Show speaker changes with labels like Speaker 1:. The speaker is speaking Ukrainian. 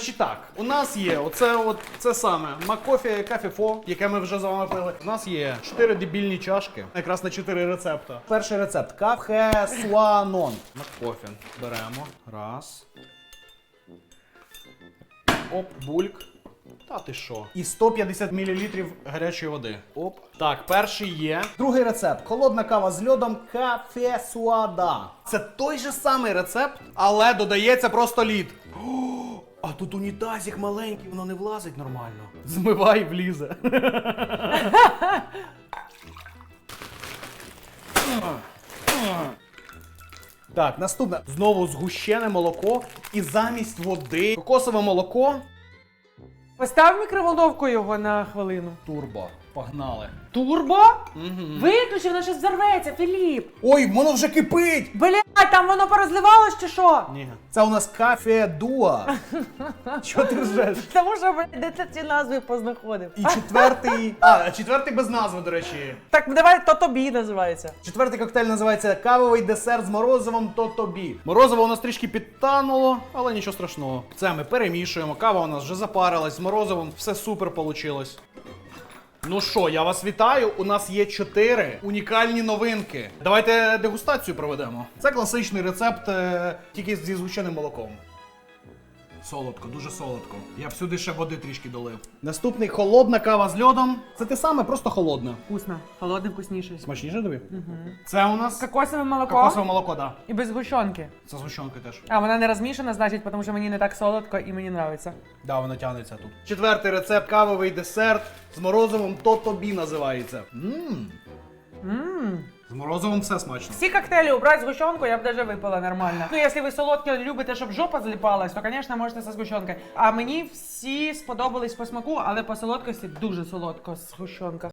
Speaker 1: Значить так, у нас є оце от це саме Макофі Кафефо, яке ми вже з вами пили. У нас є чотири дебільні чашки, якраз на чотири рецепта. Перший рецепт кафе суанон. Макофін беремо. Раз. Оп, бульк. Та ти що? І 150 мл гарячої води. Оп. Так, перший є. Другий рецепт. Холодна кава з льодом кафе суада. Це той же самий рецепт, але додається просто лід. Тут унітазик маленький, воно не влазить нормально. Змивай влізе. Так, наступне. Знову згущене молоко і замість води кокосове молоко.
Speaker 2: Постав в мікроволновку його на хвилину.
Speaker 1: Турбо. Погнали.
Speaker 2: Турбо? Виключи, воно щось взорветься, Філіп.
Speaker 1: Ой, воно вже кипить!
Speaker 2: Блядь, там воно порозливалось чи що?
Speaker 1: Ні. Це у нас кафе дуа. Чого ти ржеш?
Speaker 2: Тому що, блядь, де ти ці назви познаходив?
Speaker 1: І четвертий. А, четвертий без назви, до речі.
Speaker 2: Так, давай то тобі називається.
Speaker 1: Четвертий коктейль називається кавовий десерт з морозивом то тобі. Морозиво у нас трішки підтануло, але нічого страшного. Це ми перемішуємо. Кава у нас вже запарилась з морозивом, все супер получилось. Ну що, я вас вітаю. У нас є чотири унікальні новинки. Давайте дегустацію проведемо. Це класичний рецепт, е, тільки зі звичайним молоком. Солодко, дуже солодко. Я б сюди ще води трішки долив. Наступний холодна кава з льодом. Це те саме, просто холодна.
Speaker 2: Вкусно, холодне вкусніше.
Speaker 1: Смачніше тобі? Угу. Це у нас
Speaker 2: Кокосове молоко
Speaker 1: кокосове молоко, да.
Speaker 2: і без згущенки.
Speaker 1: Це з гущонкою теж.
Speaker 2: А, вона не розмішана, значить, тому що мені не так солодко і мені подобається.
Speaker 1: Да, воно тягнеться тут. Четвертий рецепт кавовий десерт з морозивом то тобі називається. Мм.
Speaker 2: Ммм.
Speaker 1: З морозовим все смачно.
Speaker 2: Всі коктейлі убрать сгущенку, я б даже випила нормально. Ну, якщо ви солодке любите, щоб жопа зліпалась, то, звісно, можете зі згущенкою. А мені всі сподобались по смаку, але по солодкості дуже солодко згущенка.